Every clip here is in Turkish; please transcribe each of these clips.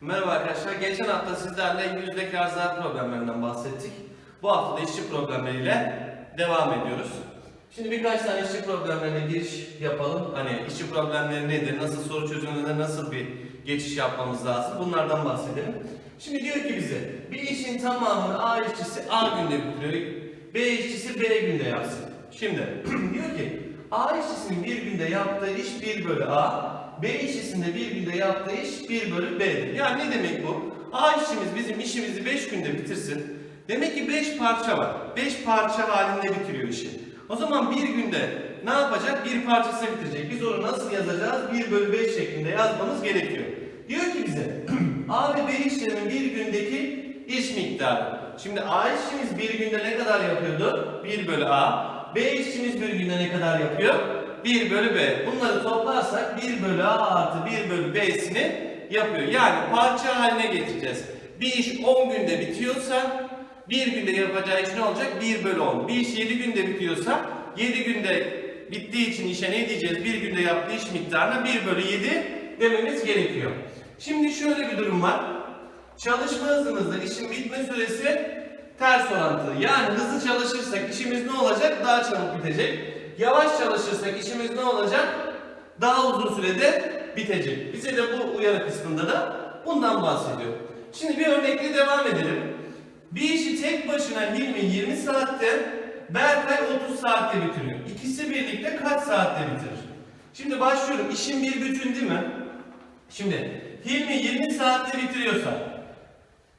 Merhaba arkadaşlar. Geçen hafta sizlerle yüzdeki arızalar problemlerinden bahsettik. Bu hafta da işçi problemleriyle devam ediyoruz. Şimdi birkaç tane işçi problemlerine giriş yapalım. Hani işçi problemleri nedir, nasıl soru çözümlerine nasıl bir geçiş yapmamız lazım bunlardan bahsedelim. Şimdi diyor ki bize bir işin tamamını A işçisi A günde bitiriyor, B işçisi B günde yapsın. Şimdi diyor ki A işçisinin bir günde yaptığı iş 1 bölü A, B işçisinde bir günde yaptığı iş 1 bölü B'dir. Yani ne demek bu? A işçimiz bizim işimizi 5 günde bitirsin. Demek ki 5 parça var. 5 parça halinde bitiriyor işi. O zaman bir günde ne yapacak? Bir parçasını bitirecek. Biz onu nasıl yazacağız? 1 bölü 5 şeklinde yazmamız gerekiyor. Diyor ki bize A ve B işlerinin bir gündeki iş miktarı. Şimdi A işçimiz bir günde ne kadar yapıyordu? 1 bölü A. B işçimiz bir günde ne kadar yapıyor? 1 bölü B. Bunları toplarsak 1 bölü A artı 1 bölü B'sini yapıyor. Yani parça haline getireceğiz. Bir iş 10 günde bitiyorsa bir günde yapacağı iş ne olacak? 1 bölü 10. Bir iş 7 günde bitiyorsa 7 günde bittiği için işe ne diyeceğiz? Bir günde yaptığı iş miktarına 1 bölü 7 dememiz gerekiyor. Şimdi şöyle bir durum var. Çalışma hızımızla işin bitme süresi ters orantılı. Yani hızlı çalışırsak işimiz ne olacak? Daha çabuk bitecek. Yavaş çalışırsak işimiz ne olacak? Daha uzun sürede bitecek. Bize de bu uyarı kısmında da bundan bahsediyor. Şimdi bir örnekle devam edelim. Bir işi tek başına Hilmi 20 saatte, Berkay 30 saatte bitiriyor. İkisi birlikte kaç saatte bitirir? Şimdi başlıyorum. İşin bir bütün değil mi? Şimdi Hilmi 20 saatte bitiriyorsa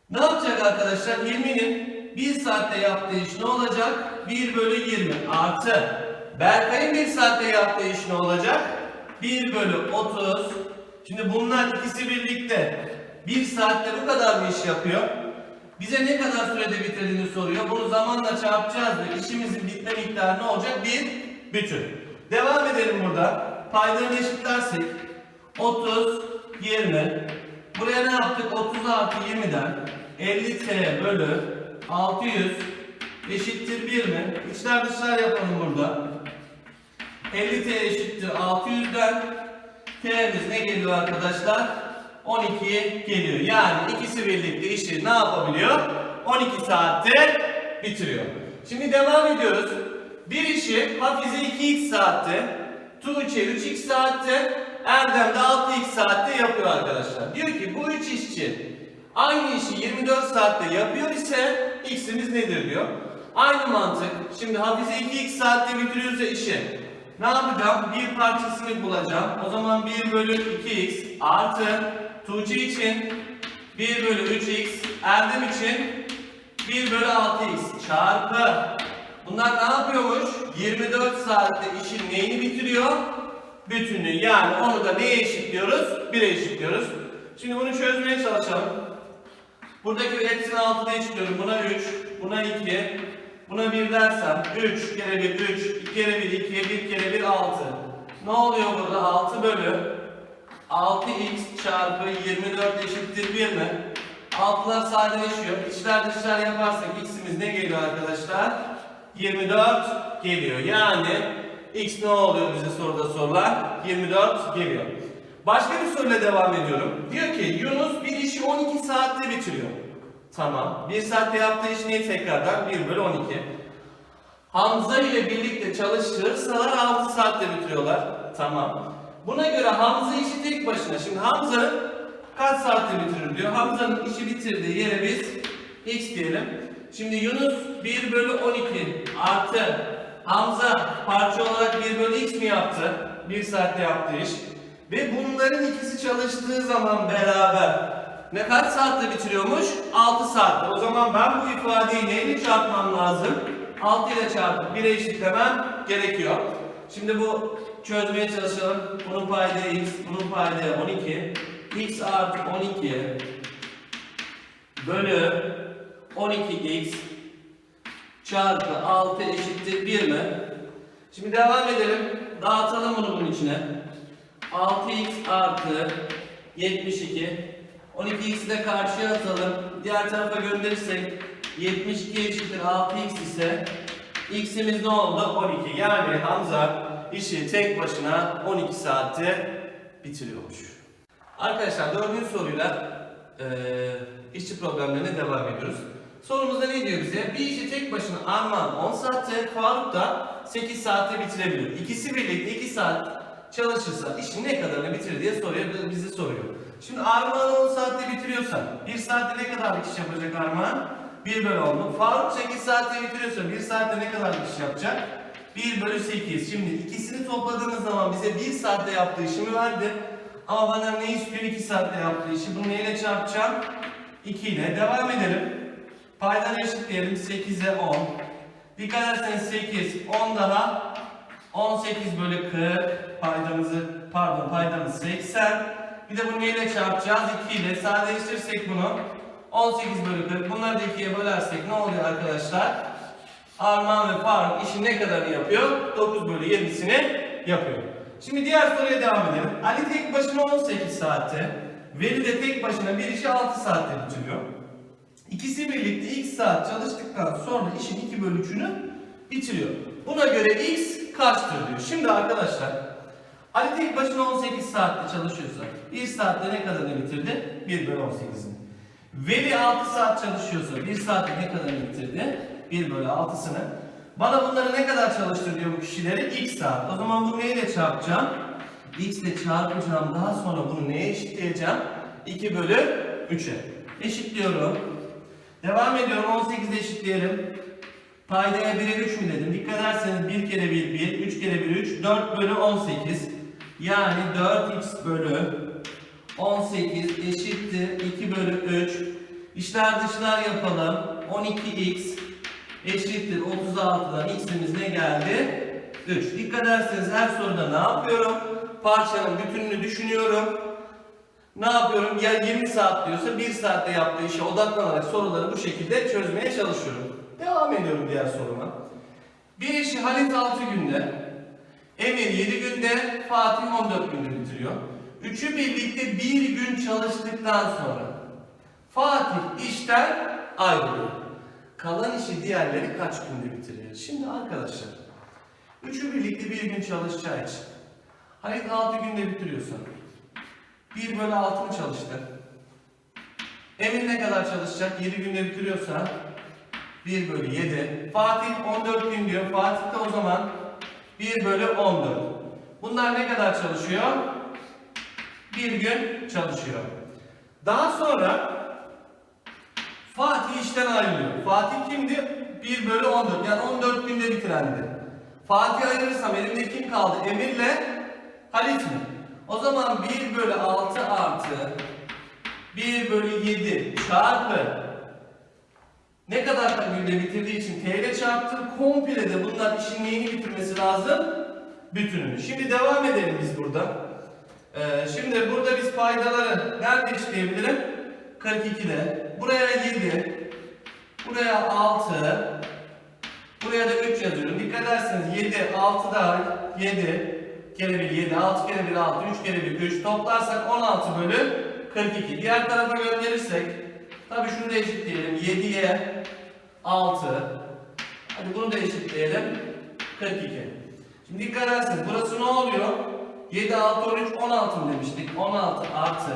ne yapacak arkadaşlar? Hilmi'nin 1 saatte yaptığı iş ne olacak? 1 bölü 20 artı Berkay'ın 1 saatte yaptığı iş ne olacak? 1 bölü 30 Şimdi bunlar ikisi birlikte 1 saatte bu kadar bir iş yapıyor. Bize ne kadar sürede bitirdiğini soruyor. Bunu zamanla çarpacağız ve işimizin bitme miktarı ne olacak? Bir bütün. Devam edelim burada. Paylarını eşitlersek 30, 20. Buraya ne yaptık? 30 artı 20'den 50t bölü 600 eşittir 1 mi? İçler dışlar yapalım burada. 50t eşittir 600'den t'miz ne geliyor arkadaşlar? 12 geliyor. Yani ikisi birlikte işi ne yapabiliyor? 12 saatte bitiriyor. Şimdi devam ediyoruz. Bir işi Hafize 2x saatte, Tuğçe 3x saatte, Erdem de 6x saatte yapıyor arkadaşlar. Diyor ki bu üç işçi aynı işi 24 saatte yapıyor ise x'imiz nedir diyor. Aynı mantık. Şimdi Hafize 2x saatte bitiriyorsa işi ne yapacağım? Bir parçasını bulacağım. O zaman 1 bölü 2x artı Tuğçe için 1 bölü 3x, Erdem için 1 bölü 6x çarpı. Bunlar ne yapıyormuş? 24 saatte işin neyini bitiriyor? Bütünü. Yani onu da neye eşitliyoruz? 1'e eşitliyoruz. Şimdi bunu çözmeye çalışalım. Buradaki hepsini 6'da eşitliyorum. Buna 3, buna 2, buna 1 dersem 3 kere 1 3, 2 kere 1 2, 1 kere 1 6. Ne oluyor burada? 6 bölü 6x çarpı 24 eşittir 1 mi? 6'lar sadeleşiyor. İçler dışlar yaparsak x'imiz ne geliyor arkadaşlar? 24 geliyor. Yani x ne oluyor bize soruda sorular? 24 geliyor. Başka bir soruyla devam ediyorum. Diyor ki Yunus bir işi 12 saatte bitiriyor. Tamam. 1 saatte yaptığı iş neyi tekrardan? 1 bölü 12. Hamza ile birlikte çalıştırırsalar 6 saatte bitiriyorlar. Tamam. Buna göre Hamza işi tek başına. Şimdi Hamza kaç saatte bitirir diyor. Hamza'nın işi bitirdiği yere biz x diyelim. Şimdi Yunus 1 bölü 12 artı Hamza parça olarak 1 bölü x mi yaptı? 1 saatte yaptığı iş. Ve bunların ikisi çalıştığı zaman beraber ne kaç saatte bitiriyormuş? 6 saatte. O zaman ben bu ifadeyi neyle çarpmam lazım? 6 ile çarpıp 1'e eşitlemem gerekiyor. Şimdi bu çözmeye çalışalım. Bunun payda x, bunun payda 12. x artı 12 bölü 12x çarpı 6 eşittir 1 mi? Şimdi devam edelim. Dağıtalım bunu bunun içine. 6x artı 72 12x'i de karşıya atalım. Diğer tarafa gönderirsek 72 eşittir 6x ise x'imiz ne oldu? 12. Yani Hamza işi tek başına 12 saatte bitiriyormuş. Arkadaşlar dördüncü soruyla e, işçi problemlerine devam ediyoruz. Sorumuzda ne diyor bize? Bir işi tek başına Armağan 10 saatte, Faruk da 8 saatte bitirebilir. İkisi birlikte 2 saat çalışırsa işin ne kadarını bitirir diye soruyor, bizi soruyor. Şimdi Armağan 10 saatte bitiriyorsa 1 saatte ne kadarlık iş yapacak Armağan? 1 bölü 10'luk. Faruk 8 saatte bitiriyorsa 1 saatte ne kadarlık iş yapacak? 1 bölü 8. Şimdi ikisini topladığımız zaman bize 1 saatte yaptığı işimi verdi. Ama bana ne istiyor 2 saatte yaptığı işi? Bunu neyle çarpacağım? 2 ile. Devam edelim. Paydan eşitleyelim 8'e 10. Dikkat ederseniz 8, 10 daha 18 bölü 40 paydamızı pardon paydamız 80. Bir de bunu neyle çarpacağız? 2 ile sadeleştirirsek bunu 18 bölü 40. Bunları da 2'ye bölersek ne oluyor arkadaşlar? Armağan ve Faruk işin ne kadarını yapıyor? 9 bölü 20'sini yapıyor. Şimdi diğer soruya devam edelim. Ali tek başına 18 saatte, Veli de tek başına bir işi 6 saatte bitiriyor. İkisi birlikte x saat çalıştıktan sonra işin 2 bölü 3'ünü bitiriyor. Buna göre x kaçtır diyor. Şimdi arkadaşlar Ali tek başına 18 saatte çalışıyorsa 1 saatte ne kadarını bitirdi? 1 bölü 18'ini. Veli 6 saat çalışıyorsa 1 saatte ne kadarını bitirdi? 1 bölü 6'sını. Bana bunları ne kadar çalıştır diyor bu kişileri? x saat. O zaman bunu neyle çarpacağım? x ile çarpacağım. Daha sonra bunu neye eşitleyeceğim? 2 bölü 3'e. Eşitliyorum. Devam ediyorum. 18'de eşitleyelim. Paydaya 1'e 3 mü dedim? Dikkat ederseniz 1 kere 1 1, 3 kere 1 3, 4 bölü 18. Yani 4x bölü 18 eşittir 2 bölü 3. İşler dışlar yapalım. 12x eşittir 36'dan x'imiz ne geldi? 3. Dikkat ederseniz her soruda ne yapıyorum? Parçanın bütününü düşünüyorum. Ne yapıyorum? Ya 20 saat diyorsa 1 saatte yaptığı işe odaklanarak soruları bu şekilde çözmeye çalışıyorum. Devam ediyorum diğer soruma. Bir işi Halit 6 günde, Emir 7 günde, Fatih 14 günde bitiriyor. Üçü birlikte bir gün çalıştıktan sonra Fatih işten ayrılıyor. Kalan işi diğerleri kaç günde bitiriyor? Şimdi arkadaşlar, üçü birlikte bir gün çalışacağı için Halit 6 günde bitiriyorsa 1 bölü 6 mı çalıştı? Emin ne kadar çalışacak? 7 günde bitiriyorsa 1 bölü 7. Fatih 14 gün diyor. Fatih de o zaman 1 bölü 14. Bunlar ne kadar çalışıyor? Bir gün çalışıyor. Daha sonra Fatih işten ayrılıyor. Fatih kimdi? 1 bölü 14. Yani 14 günde bitirendi. Fatih ayırırsam elimde kim kaldı? Emir'le Halit mi? O zaman 1 bölü 6 artı 1 bölü 7 çarpı ne kadar günde bitirdiği için T ile çarptım. Komple de bunlar işin neyini bitirmesi lazım? Bütününü. Şimdi devam edelim biz burada. Ee, şimdi burada biz paydaları nerede işleyebilirim? 42'de. Buraya 7. Buraya 6. Buraya da 3 yazıyorum. Dikkat ederseniz 7, 6 daha 7 kere 1 7, 6 kere 1 6, 3 kere 1 3 toplarsak 16 bölü 42. Diğer tarafa gönderirsek tabii şunu da eşitleyelim. 7'ye 6. Hadi bunu da eşitleyelim. 42. Şimdi dikkat ederseniz burası ne oluyor? 7, 6, 13, 16 mı demiştik? 16 artı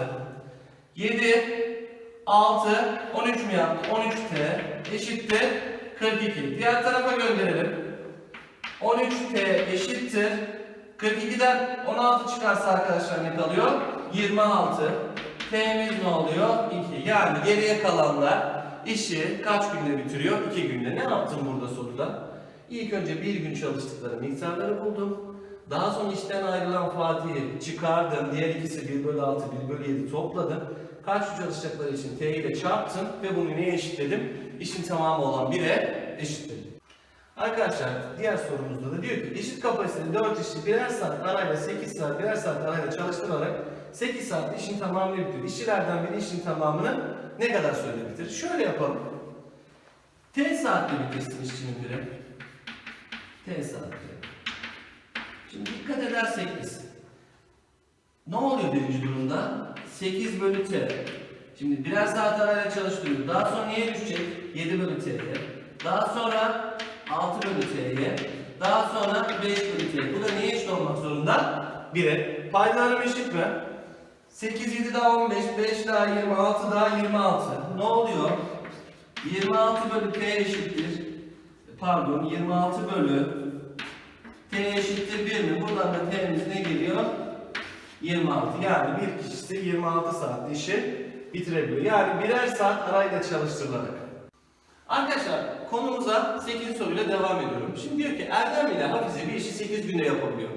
7, 6, 13 mü yaptı? 13t eşittir 42. Diğer tarafa gönderelim. 13t eşittir 42'den 16 çıkarsa arkadaşlar ne kalıyor? 26. T'miz ne oluyor? 2. Yani geriye kalanlar işi kaç günde bitiriyor? 2 günde. Ne yaptım burada soruda? İlk önce bir gün çalıştıkları miktarları buldum. Daha sonra işten ayrılan Fatih'i çıkardım. Diğer ikisi 1 bölü 6, 1 bölü 7 topladım. Kaç gün çalışacakları için T ile çarptım ve bunu neye eşitledim? İşin tamamı olan 1'e eşitledim. Arkadaşlar diğer sorumuzda da diyor ki eşit kapasiteli 4 işçi birer saat arayla 8 saat birer saat arayla çalıştırarak 8 saatte işin tamamını bitiriyor. İşçilerden biri işin tamamını ne kadar sürede bitirir? Şöyle yapalım. T saatte bitirsin işçinin biri. T saatte. Şimdi dikkat edersek biz ne oluyor birinci durumda? 8 bölü T. Şimdi birer saat arayla çalıştırıyor. Daha sonra neye düşecek? 7 bölü T'ye. Daha sonra 6 bölü T'ye. Daha sonra 5 bölü T'ye. Bu da neye eşit olmak zorunda? 1'e. Paydalarım eşit mi? 8, 7 daha 15, 5 daha 26 daha 26. Ne oluyor? 26 bölü T eşittir. Pardon 26 bölü T eşittir 1 mi? Buradan da T'miz ne geliyor? 26. Yani bir kişisi 26 saat işi bitirebiliyor. Yani birer saat arayla çalıştırılarak. Arkadaşlar konumuza 8 soruyla devam ediyorum. Şimdi diyor ki Erdem ile Hafize bir işi 8 günde yapabiliyor.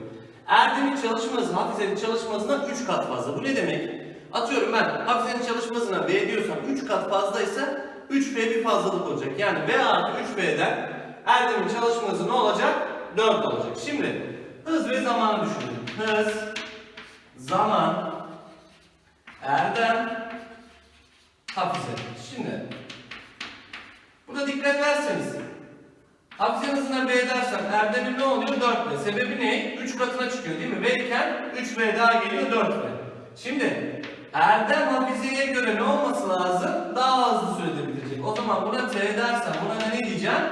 Erdem'in çalışma Hafize'nin çalışma hızından 3 kat fazla. Bu ne demek? Atıyorum ben Hafize'nin çalışma hızına V diyorsam 3 kat fazlaysa 3V bir fazlalık olacak. Yani V artı 3V'den Erdem'in çalışma ne olacak? 4 olacak. Şimdi hız ve zamanı düşünün. Hız, zaman, Erdem, Hafize. Şimdi Burada dikkat ederseniz Hafize'nin hızına B dersem Erdem'in ne oluyor? 4B. Sebebi ne? 3 katına çıkıyor değil mi? V iken 3B daha geliyor 4B. Şimdi Erdem Hafize'ye göre ne olması lazım? Daha hızlı sürede bitirecek. O zaman buna T dersem buna ne diyeceğim?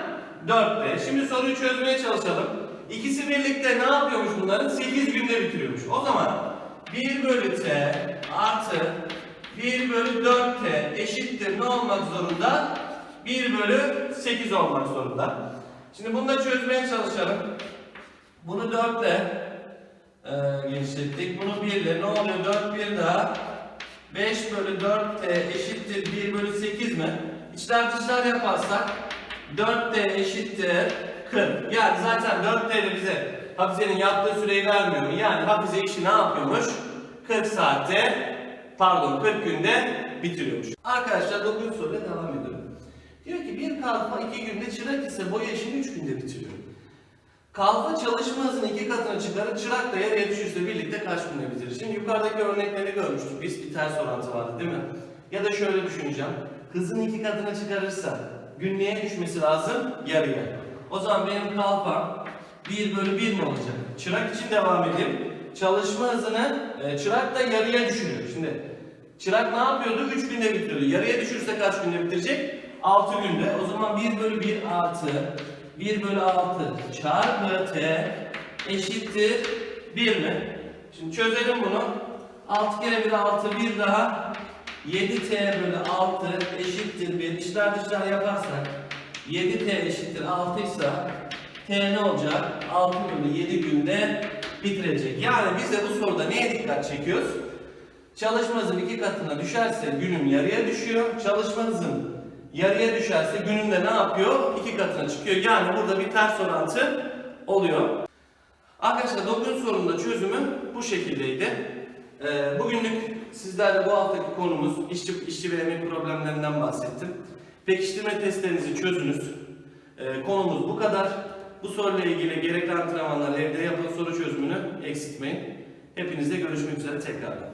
4B. Şimdi soruyu çözmeye çalışalım. İkisi birlikte ne yapıyormuş bunların? 8 günde bitiriyormuş. O zaman 1 bölü T artı 1 bölü 4T eşittir ne olmak zorunda? 1 bölü 8 olmak zorunda. Şimdi bunu da çözmeye çalışalım. Bunu 4 ile e, genişlettik. Bunu 1 ile ne oluyor? 4 bir daha. 5 bölü 4 t eşittir 1 bölü 8 mi? İçler dışlar yaparsak 4 t eşittir 40. Yani zaten 4 t de bize Hafize'nin yaptığı süreyi vermiyor. Yani Hafize işi ne yapıyormuş? 40 saatte pardon 40 günde bitiriyormuş. Arkadaşlar 9. soruyla devam ediyorum. Bir kalfa 2 günde çırak ise boya işini 3 günde bitiriyor. Kalfa çalışma hızını iki katına çıkarır, çırak da yarıya düşürse birlikte kaç günde bitirir? Şimdi yukarıdaki örnekleri görmüştük biz, bir ters orantı vardı değil mi? Ya da şöyle düşüneceğim, hızını iki katına çıkarırsa günlüğe düşmesi lazım yarıya. O zaman benim kalfam 1 bölü 1 mi olacak? Çırak için devam edeyim. Çalışma hızını e, çırak da yarıya düşürüyor. Şimdi çırak ne yapıyordu? 3 günde bitiriyordu. Yarıya düşürse kaç günde bitirecek? 6 günde. O zaman 1 bölü 1 artı 1 bölü 6 çarpı t eşittir 1 mi? Şimdi çözelim bunu. 6 kere 1 6 1 daha 7t bölü 6 eşittir 1. İşler dışlar yaparsak 7t eşittir 6 ise t ne olacak? 6 bölü 7 günde bitirecek. Yani biz de bu soruda neye dikkat çekiyoruz? Çalışma hızım iki katına düşerse günüm yarıya düşüyor. Çalışma hızım yarıya düşerse günün de ne yapıyor? İki katına çıkıyor. Yani burada bir ters orantı oluyor. Arkadaşlar 9. sorunun da çözümü bu şekildeydi. Ee, bugünlük sizlerle bu haftaki konumuz işçi, işçi ve emek problemlerinden bahsettim. Pekiştirme testlerinizi çözünüz. Ee, konumuz bu kadar. Bu soruyla ilgili gerekli antrenmanlar evde yapın soru çözümünü eksiltmeyin. Hepinizle görüşmek üzere tekrardan.